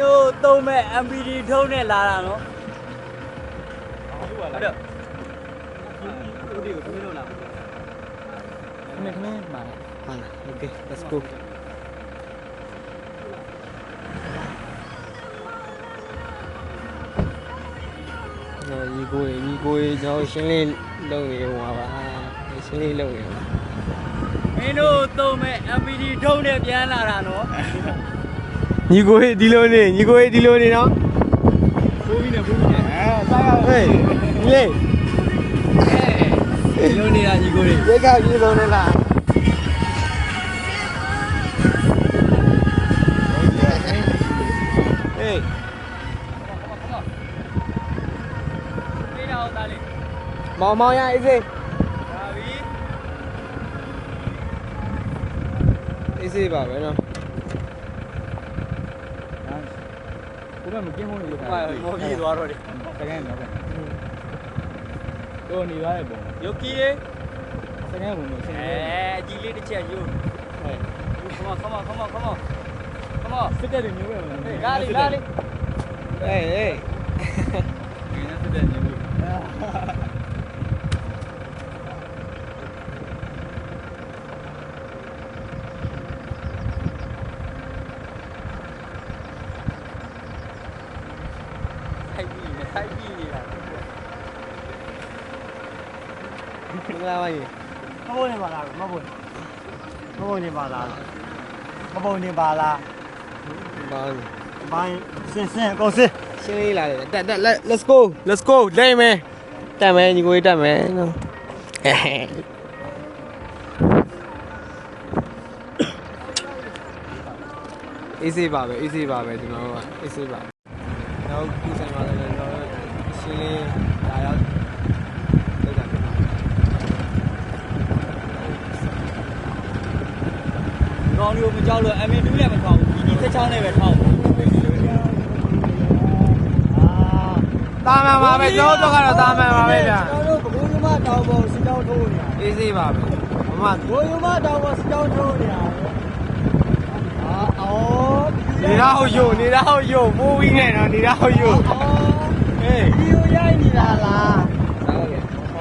တို့သုံးမဲ့ MPD ထုံးနဲ့လာတာနော်ဟုတ်တယ်ဦးဒီကိုသမီးလို့လာခမင်းခမင်းပါပါလား okay let's go နော်ညီကိုညီကိုကျွန်တော်ရှင်းလေးလုပ်နေဟိုပါပါရှင်းလေးလုပ်နေပါမင်းတို့သုံးမဲ့ MPD ထုံးနဲ့ပြန်လာတာနော် ညီကိုဒီလိုနေညီကိုဒီလိုနေနော်ဘူးပြီးနေဘူးပြီးနေအဲစားရဟေးညီလေးအဲလုံးနေတာညီကိုတွေရိတ်ခါပြေဆုံးနေလားဟေးပြေးတာဟုတ်သားလေးမောင်မောင်ရအေးစေးဒါပြီအေးစေးပါပဲနော် ကိုယ်ကမကင်းဖို့နေလို့ဟိုမောပြေးသွားတော့တယ်စကန်တော့ပဲတော့နေသွားတဲ့ပုံယုတ်ကြီးလေးစကန်ပုံမျိုးဆင်းအဲနေအကြီးလေးတစ်ချက်ယူဟဲ့ come on come on come on come on come on စစ်တဲ့မျိုးပဲမလားကားလေးကားလေးဟေးဟေးငင်းနဲ့စစ်တဲ့ညီကိုထိုက်ပြီးနေ ထိုက်ပြီးနေတာမင်္ဂလာပါကြီးမဘုံနေပါလားမဘုံမဘုံနေပါလားမဘုံနေပါလားဘာလဲဘိုင်းစင်စင်အကုန်စင်ရှင်းလေးလာတယ်တက်တက် let's go let's go လိမ့်မယ်တက်မယ်ညီကိုတက်မယ်နော်အေးစေးပါပဲအေးစေးပါပဲကျွန်တော်တို့ကအေးစေးပါ နောက်ခုဆိုင်မှာလည်းကျွန်တော်တို့ရှင်းလေးလာရောက်တက်တာဖြစ်ပါကောင်းလို့မကြောက်လို့အမင်းတူးလည်းမထောက်ဘူးဒီဒီ16နဲ့ပဲထောက်ဘူးတာမှန်ပါပဲကျွန်တော်တို့ကတော့တာမှန်ပါပဲဗျာကျွန်တော်တို့ဘုံညမတောင်ပေါ်စစ်တောင်းထိုးနေတာအေးစေးပါပဲမမဘုံညမတောင်ပေါ်စစ်တောင်းထိုးနေတာအာအော် နေတာဟုတ်ယိုနေတာဟုတ်ယိုပိုးဝင်းနေတော့နေတာဟုတ်ယိုအေးဒီလိုရိုက်နေတာလား